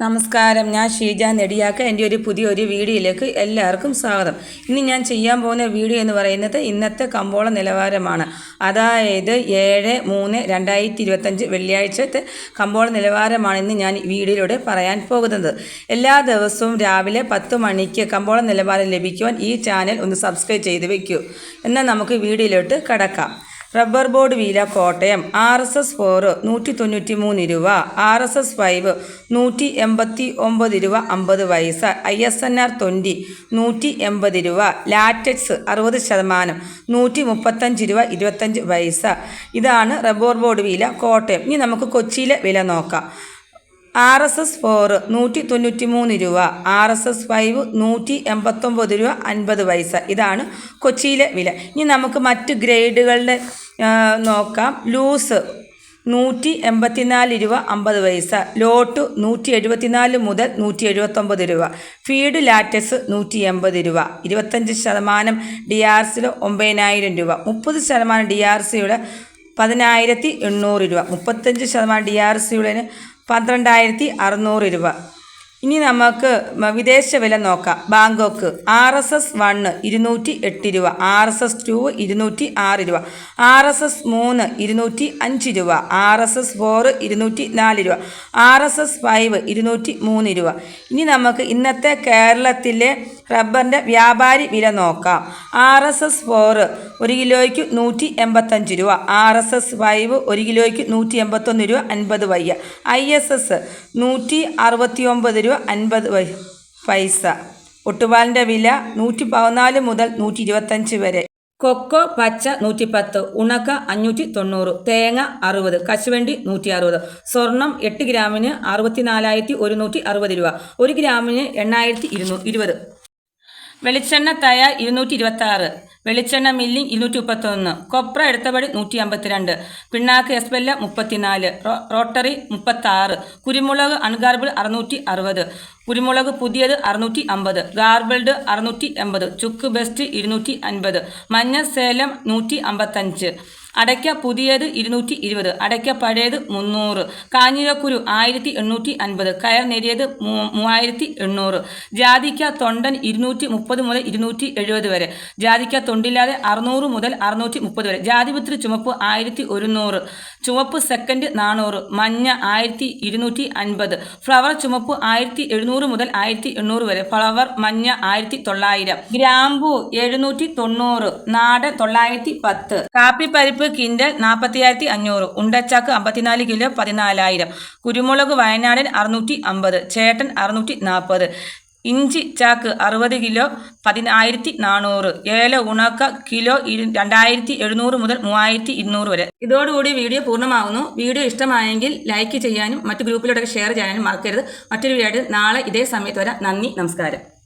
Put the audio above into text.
നമസ്കാരം. ഞാൻ ഷീജ നെടിയാക്ക. എന്റെ ഒരു പുതിയൊരു വീഡിയോയിലേക്ക് എല്ലാവർക്കും സ്വാഗതം. ഇനി ഞാൻ ചെയ്യാൻ പോകുന്ന വീഡിയോ എന്ന് പറയുന്നത് ഇന്നത്തെ കമ്പോള നിലവാരമാണ്. അതായത് ഏഴ് മൂന്ന് രണ്ടായിരത്തി ഇരുപത്തഞ്ച് വെള്ളിയാഴ്ചത്തെ കമ്പോള നിലവാരമാണ് ഇന്ന് ഞാൻ വീഡിയോയിലൂടെ പറയാൻ പോകുന്നത്. എല്ലാ ദിവസവും രാവിലെ പത്ത് മണിക്ക് കമ്പോള നിലവാരം ലഭിക്കുവാൻ ഈ ചാനൽ ഒന്ന് സബ്സ്ക്രൈബ് ചെയ്ത് വയ്ക്കൂ എന്നാൽ നമുക്ക് വീഡിയോയിലോട്ട് കടക്കാം. Rubber board വീല Kottayam R S S four നൂറ്റി തൊണ്ണൂറ്റി മൂന്ന് രൂപ ആർ എസ് എസ് ഫൈവ് നൂറ്റി എൺപത്തി ഒമ്പത് രൂപ അമ്പത് പൈസ I S N R twenty നൂറ്റി എൺപത് രൂപ ലാറ്റക്സ് അറുപത് ശതമാനം നൂറ്റി മുപ്പത്തഞ്ച് രൂപ ഇരുപത്തഞ്ച് പൈസ ഇതാണ് റബ്ബർ ബോർഡ് വീല കോട്ടയം. ഇനി നമുക്ക് കൊച്ചിയിലെ വില നോക്കാം. ആർ എസ് എസ് ഫോറ് നൂറ്റി തൊണ്ണൂറ്റി മൂന്ന് രൂപ ആർ എസ് എസ് ഫൈവ് നൂറ്റി എൺപത്തൊമ്പത് രൂപ അൻപത് പൈസ. ഇതാണ് കൊച്ചിയിലെ വില. ഇനി നമുക്ക് മറ്റ് ഗ്രേഡുകളുടെ നോക്കാം. ലൂസ് നൂറ്റി എൺപത്തിനാല് രൂപ അമ്പത് പൈസ. ലോട്ട് നൂറ്റി എഴുപത്തിനാല് മുതൽ നൂറ്റി എഴുപത്തൊമ്പത് രൂപ. ഫീഡ് ലാറ്റസ് നൂറ്റി എൺപത് രൂപ. ഇരുപത്തഞ്ച് ശതമാനം ഡി ആർ സിയിൽ ഒമ്പതിനായിരം രൂപ. മുപ്പത് ശതമാനം ഡി ആർ സിയുടെ പതിനായിരത്തി എണ്ണൂറ് രൂപ. മുപ്പത്തഞ്ച് ശതമാനം ഡി ആർ സിയുടെ പന്ത്രണ്ടായിരത്തി അറുന്നൂറ് രൂപ. ഇനി നമുക്ക് വിദേശ വില നോക്കാം. Bangkok R S S one ഇരുന്നൂറ്റി എട്ട് രൂപ ആർ എസ് എസ് ടു ഇരുന്നൂറ്റി ആറ് രൂപ ആർ എസ് എസ് മൂന്ന് ഇരുന്നൂറ്റി അഞ്ച് രൂപ ആർ എസ് എസ് ഫോറ് ഇരുന്നൂറ്റി നാല് രൂപ ആർ എസ് എസ് ഫൈവ് ഇരുന്നൂറ്റി മൂന്ന് രൂപ. ഇനി നമുക്ക് ഇന്നത്തെ കേരളത്തിലെ റബ്ബറിന്റെ വ്യാപാരി വില നോക്കാം. ആർ എസ് എസ് ഫോറ് ഒരു കിലോയ്ക്ക് നൂറ്റി എൺപത്തഞ്ച് രൂപ. ആർ എസ് എസ് ഫൈവ് ഒരു കിലോയ്ക്ക് നൂറ്റി എൺപത്തൊന്ന് രൂപ അൻപത് വയ്യ. ഐ എസ് എസ് നൂറ്റി അറുപത്തി ഒമ്പത് രൂപ അൻപത് പൈസ. ഒട്ടുപാലിന്റെ വില നൂറ്റി പതിനാല് മുതൽ നൂറ്റി ഇരുപത്തഞ്ച് വരെ. കൊക്കോ പച്ച നൂറ്റി പത്ത് ഉണക്ക അഞ്ഞൂറ്റി തൊണ്ണൂറ് തേങ്ങ അറുപത്. കശുവണ്ടി നൂറ്റി അറുപത് സ്വർണം എട്ട് ഗ്രാമിന് അറുപത്തിനാലായിരത്തി ഒരുന്നൂറ്റി അറുപത് രൂപ. ഒരു ഗ്രാമിന് എണ്ണായിരത്തി ഇരുന്നൂ ഇരുപത്. വെളിച്ചെണ്ണ തയ ഇരുന്നൂറ്റി ഇരുപത്തി ആറ് വെളിച്ചെണ്ണ മില്ലിംഗ് ഇരുന്നൂറ്റി മുപ്പത്തൊന്ന് കൊപ്ര എടുത്തപടി നൂറ്റി അമ്പത്തിരണ്ട് പിണ്ണാക്ക് എസ്ബെല്ല മുപ്പത്തിനാല് റോ- റോട്ടറി മുപ്പത്താറ് കുരുമുളക് അൺഗാർബിൾ അറുന്നൂറ്റി അറുപത് കുരുമുളക് പുതിയത് അറുന്നൂറ്റി അമ്പത് ഗാർബിൾഡ് അറുന്നൂറ്റി എൺപത് ചുക്ക് ബെസ്റ്റ് ഇരുന്നൂറ്റി അൻപത് മഞ്ഞ സേലം നൂറ്റി അമ്പത്തഞ്ച് അടയ്ക്ക പുതിയത് ഇരുന്നൂറ്റി ഇരുപത് അടയ്ക്ക പഴയത് മുന്നൂറ് കാഞ്ഞിരക്കുരു ആയിരത്തി എണ്ണൂറ്റി അൻപത് കയർ നെരിയത് മൂവായിരത്തി എണ്ണൂറ് ജാതിക്ക തൊണ്ടൻ ഇരുന്നൂറ്റി മുപ്പത് മുതൽ ഇരുന്നൂറ്റി എഴുപത് വരെ ജാതിക്ക തൊണ്ടില്ലാതെ അറുന്നൂറ് മുതൽ അറുന്നൂറ്റി മുപ്പത് വരെ ജാതിപത്രി ചുമപ്പ് ആയിരത്തി ഒരുന്നൂറ് ചുവപ്പ് സെക്കൻഡ് നാനൂറ് മഞ്ഞ ആയിരത്തി ഇരുന്നൂറ്റി അൻപത് ഫ്ലവർ ചുമപ്പ് ആയിരത്തി എഴുന്നൂറ് മുതൽ ആയിരത്തി എണ്ണൂറ് വരെ ഫ്ലവർ മഞ്ഞ ആയിരത്തി തൊള്ളായിരം ഗ്രാമ്പു എഴുന്നൂറ്റി തൊണ്ണൂറ് നാടൻ തൊള്ളായിരത്തി പത്ത് കാപ്പിപ്പരിപ്പ് കിൻഡൽ നാൽപ്പത്തിയായിരത്തി അഞ്ഞൂറ് ഉണ്ടച്ചാക്ക് അമ്പത്തിനാല് കിലോ പതിനാലായിരം കുരുമുളക് വയനാടൻ അറുന്നൂറ്റി അമ്പത് ചേട്ടൻ അറുന്നൂറ്റി നാൽപ്പത് ഇഞ്ചി ചാക്ക് അറുപത് കിലോ പതിനായിരത്തി നാനൂറ് ഏല ഉണക്ക കിലോ രണ്ടായിരത്തി എഴുന്നൂറ് മുതൽ മൂവായിരത്തി ഇരുന്നൂറ് വരെ. ഇതോടുകൂടി വീഡിയോ പൂർണമാകുന്നു. വീഡിയോ ഇഷ്ടമായെങ്കിൽ ലൈക്ക് ചെയ്യാനും മറ്റു ഗ്രൂപ്പിലോട്ടൊക്കെ ഷെയർ ചെയ്യാനും മറക്കരുത്. മറ്റൊരു വീഡിയോ നാളെ ഇതേ സമയത്ത് വരാം. നന്ദി നമസ്കാരം.